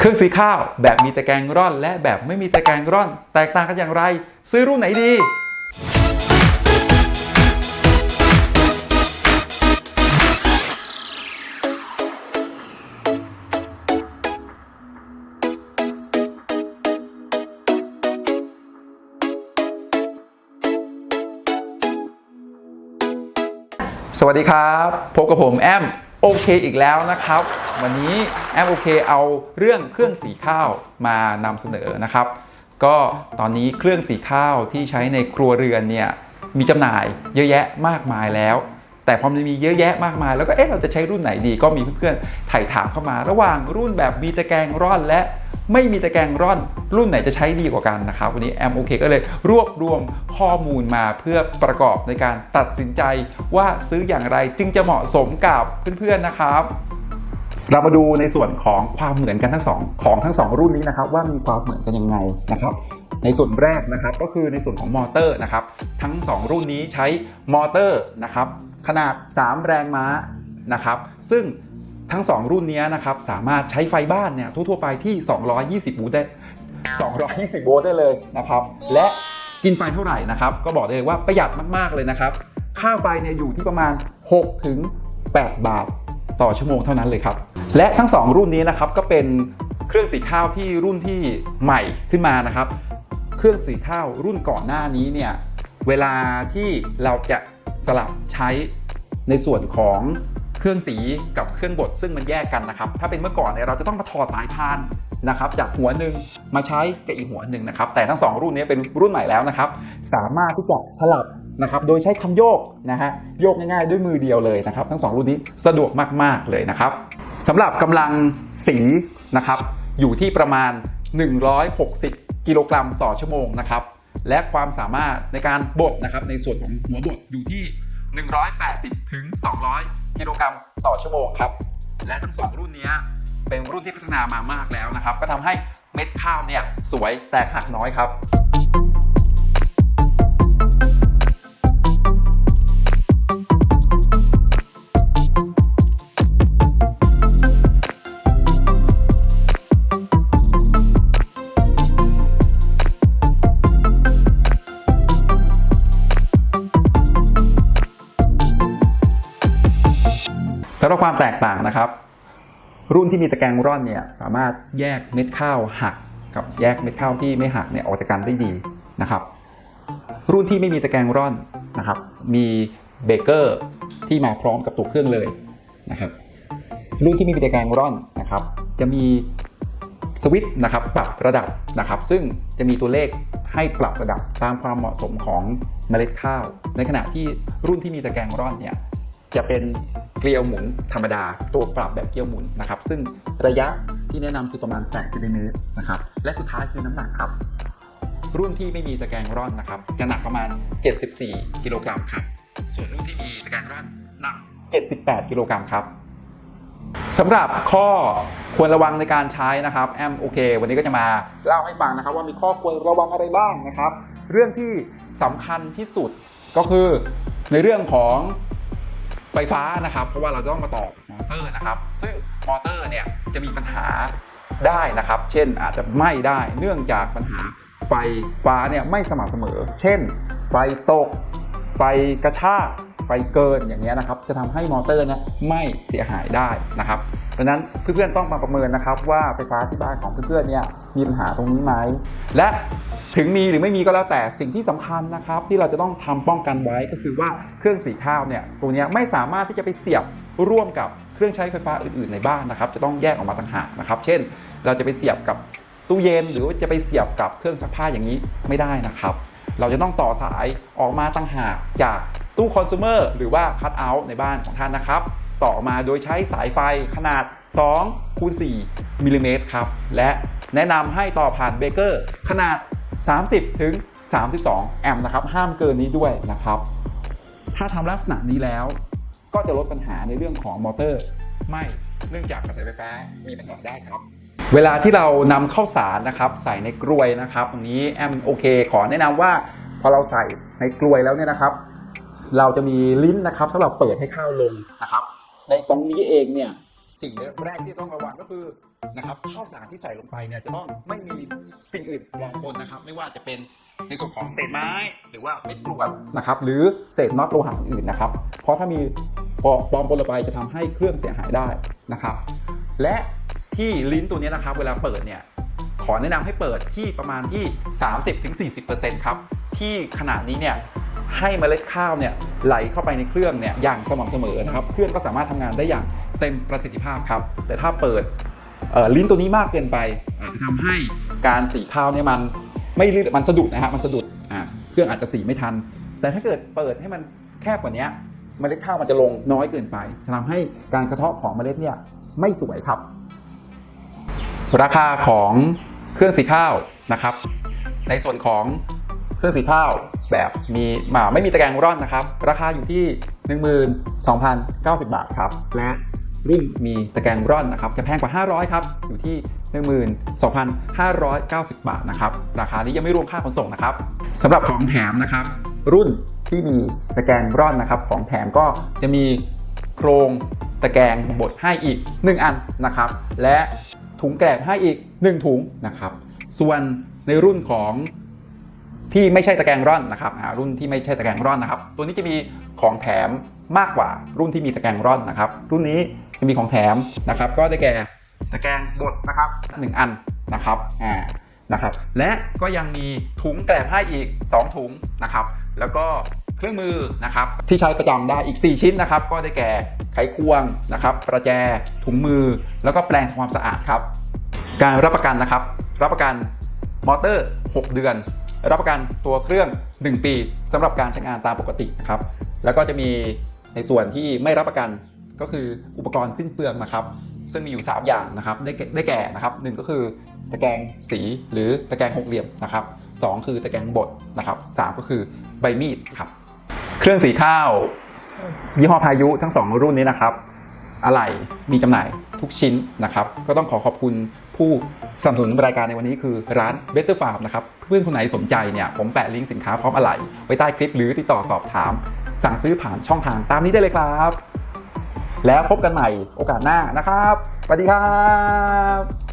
เครื่องสีข้าวแบบมีตะแกรงร่อน และแบบไม่มีตะแกรงร่อน แตกต่างกันอย่างไร ซื้อรุ่นไหนดี สวัสดีครับ พบกับผมแอม โอเคอีกแล้วนะครับ วันนี้แอมโอเคเอาเรื่องเครื่องสีข้าวมานำเสนอนะครับ ก็ตอนนี้เครื่องสีข้าวที่ใช้ในครัวเรือนเนี่ยมีจำหน่ายเยอะแยะมากมายแล้ว แต่พอมันมีเยอะแยะมากมาย แล้วก็เอ๊ะเราจะใช้รุ่นไหนดี ก็มีเพื่อนๆถ่ายถามเข้ามา ระหว่างรุ่นแบบมีตะแกรงร่อนและไม่มีตะแกรงร่อน รุ่นไหนจะใช้ดีกว่ากันนะครับวันนี้แอมโอเคก็เลยรวบรวมข้อมูลมาเพื่อประกอบในการตัดสินใจว่าซื้ออย่างไรจึงจะเหมาะสมกับเพื่อนๆนะครับ เรามาดูในส่วนของความเหมือนกันทั้งสองของทั้งสองรุ่นนี้นะครับว่ามีความเหมือนกันยังไงนะครับ ในส่วนแรกนะครับก็คือในส่วนของมอเตอร์นะครับ ทั้ง 2 รุ่นนี้ใช้มอเตอร์นะครับขนาด 3 แรงม้านะครับ ซึ่งทั้ง 2 รุ่นนี้นะครับสามารถใช้ไฟบ้านเนี่ยทั่วๆไปที่ 220 โวลต์ได้ 220 โวลต์ได้เลยนะครับ และกินไฟเท่าไหร่นะครับ ก็บอกได้เลยว่าประหยัดมากๆเลยนะครับ ค่าไฟเนี่ยอยู่ที่ประมาณ6ถึง8บาท ต่อชั่วโมงเท่านั้นเลยครับ และทั้ง 2 รุ่นนี้นะครับก็เป็นเครื่องสีข้าวที่รุ่นที่ใหม่ขึ้นมานะครับ เครื่องสีข้าวรุ่นก่อนหน้านี้เนี่ยเวลาที่เราจะสลับใช้ในส่วนของเครื่องสีกับเครื่องบดซึ่งมันแยกกันนะครับ ถ้าเป็นเมื่อก่อนเนี่ยเราจะต้องมาถอดสายพานนะครับ จากหัวหนึ่งมาใช้กับอีกหัวหนึ่งนะครับ แต่ทั้งสองรุ่นนี้เป็นรุ่นใหม่แล้วนะครับ สามารถที่จะสลับ นะครับโดยใช้คันโยกนะฮะโยกง่ายๆด้วยมือเดียวเลยนะครับ ทั้งสองรุ่นนี้สะดวกมากๆเลยนะครับสำหรับกำลังสีนะครับอยู่ที่ประมาณ 160 กิโลกรัมต่อชั่วโมงนะครับและความสามารถในการบดนะครับในส่วนของหัวบดอยู่ที่ 180 ถึง 200 กิโลกรัมต่อชั่วโมงครับและทั้งสองรุ่นนี้เป็นรุ่นที่พัฒนามามากแล้วนะครับ ก็ทำให้เม็ดข้าวเนี่ยสวยแตกหักน้อยครับ แตกต่างนะครับ รุ่นที่มีตะแกรงร่อนเนี่ยสามารถแยกเม็ดข้าวหักกับแยกเม็ดข้าวที่ไม่หักเนี่ยออกจากกันได้ดีนะครับ รุ่นที่ไม่มีตะแกรงร่อนนะครับ มีเบเกอร์ที่มาพร้อมกับตัวเครื่องเลยนะครับ รุ่นที่ไม่มีตะแกรงร่อนนะครับ จะมีสวิตช์นะครับปรับระดับนะครับ ซึ่งจะมีตัวเลขให้ปรับระดับตามความเหมาะสมของเมล็ดข้าว ในขณะที่รุ่นที่มีตะแกรงร่อนเนี่ยจะเป็น เกลียวหมุนธรรมดา ตัวปรับแบบเกลียวหมุนนะครับ ซึ่งระยะที่แนะนำคือประมาณ8ซินติเมตรนะครับและสุดท้ายคือน้ำหนักครับ รุ่นที่ไม่มีตะแกรงร่อนนะครับจะหนักประมาณ 74 กิโลกรัมครับส่วนรุ่นที่มีตะแกรงร่อนหนัก 78 กิโลกรัมครับสำหรับข้อควรระวังในการใช้นะครับแอมโอเค วันนี้ก็จะมาเล่าให้ฟังนะครับ ว่ามีข้อควรระวังอะไรบ้างนะครับ เรื่องที่สำคัญที่สุดก็คือในเรื่องของ ไฟฟ้านะครับ เพราะว่าเราต้องมาต่อมอเตอร์นะครับ ซึ่งมอเตอร์เนี่ยจะมีปัญหาได้นะครับ เช่นอาจจะไหม้ได้เนื่องจากปัญหาไฟฟ้าเนี่ยไม่สม่ำเสมอ เช่น ไฟตก ไฟกระชากไฟเกินอย่างเงี้ยนะครับ จะทำให้มอเตอร์เนี่ยไหม่เสียหายได้นะครับดังนั้นเพื่อนๆต้องมาประเมินนะครับว่าไฟฟ้าที่บ้านของเพื่อนๆเนี่ยมีปัญหาตรงนี้ไหมและ ถึงมีหรือไม่มีก็แล้วแต่สิ่งที่สำคัญนะครับ ที่เราจะต้องทำป้องกันไว้ก็คือว่าเครื่องสีข้าวเนี่ยตรงเนี้ไม่สามารถที่จะไปเสียบร่วมกับเครื่องใช้ไฟฟ้าอื่นๆในบ้านนะครับจะต้องแยกออกมาต่างหากนะครับเช่น เราจะไปเสียบกับตู้เย็นหรือว่าจะไปเสียบกับเครื่องซักผ้าอย่างนี้ไม่ได้นะครับ เราจะต้องต่อสายออกมาต่างหากจากตู้คอน sumer หรือว่าคัตเอาท์ในบ้านของท่านนะครับ ต่อมาโดยใช้สายไฟขนาด2คูณ4มิลลิเมตรครับ และแนะนำให้ต่อผ่านเบเกอร์ขนาด 30 ถึง 32 แอมป์นะครับ ห้ามเกินนี้ด้วยนะครับ ถ้าทำลักษณะนี้แล้ว ก็จะลดปัญหาในเรื่องของมอเตอร์ ไม่เนื่องจากกระแสไฟฟ้ามีปัญหาได้ครับเวลาที่เรานำข้าวสารนะครับใส่ในกลวยนะครับตรงนี้แอมโอเค ขอแนะนำว่าพอเราใส่ในกลวยแล้วเนี่ยนะครับ เราจะมีลิ้นนะครับสำหรับเปิดให้ข้าวลงนะครับ ในตรงนี้เองเนี่ย สิ่งแรกที่ต้องระวังก็คือนะครับข้าวสารที่ใส่ลงไปเนี่ยจะต้องไม่มีสิ่งอื่นรองปนนะครับ ไม่ว่าจะเป็นในส่วนของเศษไม้ หรือว่าเม็ดกรวดนะครับ หรือเศษน็อตโลหะอื่นนะครับ เพราะถ้ามีปลอมปนลงไปจะทำให้เครื่องเสียหายได้นะครับ และที่ลิ้นตัวนี้นะครับ เวลาเปิดเนี่ยขอแนะนำให้เปิดที่ประมาณที่ 30-40%ครับที่ขนาดนี้เนี่ย ให้เมล็ดข้าวเนี่ยไหลเข้าไปในเครื่องเนี่ยอย่างสม่ำเสมอนะครับเครื่องก็สามารถทำงานได้อย่างเต็มประสิทธิภาพครับ แต่ถ้าเปิดลิ้นตัวนี้มากเกินไปอาจจะทำให้การสีข้าวเนี่ยมันไม่ลื่นมันสะดุดนะฮะมันสะดุดเครื่องอาจจะสีไม่ทัน แต่ถ้าเกิดเปิดให้มันแคบกว่านี้เมล็ดข้าวมันจะลงน้อยเกินไปจะทำให้การกระเทาะของเมล็ดเนี่ยไม่สวยครับ ราคาของเครื่องสีข้าวนะครับ ในส่วนของเครื่องสีข้าว แบบมีมาไม่มีตะแกรงร่อนนะครับ ราคาอยู่ที่ 12,090 บาทครับและรุ่นมีตะแกรงร่อนนะครับจะแพงกว่า 500 ครับ อยู่ที่ 12,590 บาทนะครับ ราคานี้ยังไม่รวมค่าขนส่งนะครับสำหรับของแถมนะครับ รุ่นที่มีตะแกรงร่อนนะครับ ของแถมก็จะมีโครงตะแกรงบดให้อีก 1 อันนะครับ และถุงแกลบให้อีก 1 ถุงนะครับ ส่วนในรุ่นของ ที่ไม่ใช่ตะแกรงร่อนนะครับอ่ารุ่นที่ไม่ใช่ตะแกรงร่อนนะครับ ตัวนี้จะมีของแถมมากกว่ารุ่นที่มีตะแกรงร่อนนะครับ รุ่นนี้จะมีของแถมนะครับ ก็ได้แก่ตะแกรงบดนะครับหนึ่งอันนะครับอ่านะครับ และก็ยังมีถุงแกลบให้อีก 2 ถุงนะครับ แล้วก็เครื่องมือนะครับที่ใช้ประจำได้อีก 4 ชิ้นนะครับ ก็ได้แก่ไขควงนะครับ ประแจถุงมือ แล้วก็แปรงทำความสะอาดครับ การรับประกันนะครับ รับประกันมอเตอร์ 6 เดือน รับประกันตัวเครื่อง 1 ปีสำหรับการใช้งานตามปกตินะครับแล้วก็จะมีในส่วนที่ไม่รับประกันก็คืออุปกรณ์สิ้นเปลืองนะครับ ซึ่งมีอยู่ 3 อย่างนะครับได้ได้แก่นะครับหนึ่งก็คือตะแกรงสีหรือตะแกรงหกเหลี่ยมนะครับสองคือตะแกรงบดนะครับสามก็คือใบมีดครับเครื่องสีข้าว ยี่ห้อพายุทั้งสองรุ่นนี้นะครับ อะไหล่มีจำหน่ายทุกชิ้นนะครับ ก็ต้องขอขอบคุณผู้สนับสนุนรายการในวันนี้คือร้าน Better Farm นะครับ เพื่อนคนไหนสนใจเนี่ยผมแปะลิงก์สินค้าพร้อมอะไหล่ไว้ใต้คลิปหรือติดต่อสอบถาม สั่งซื้อผ่านช่องทางตามนี้ได้เลยครับ แล้วพบกันใหม่โอกาสหน้านะครับสวัสดีครับ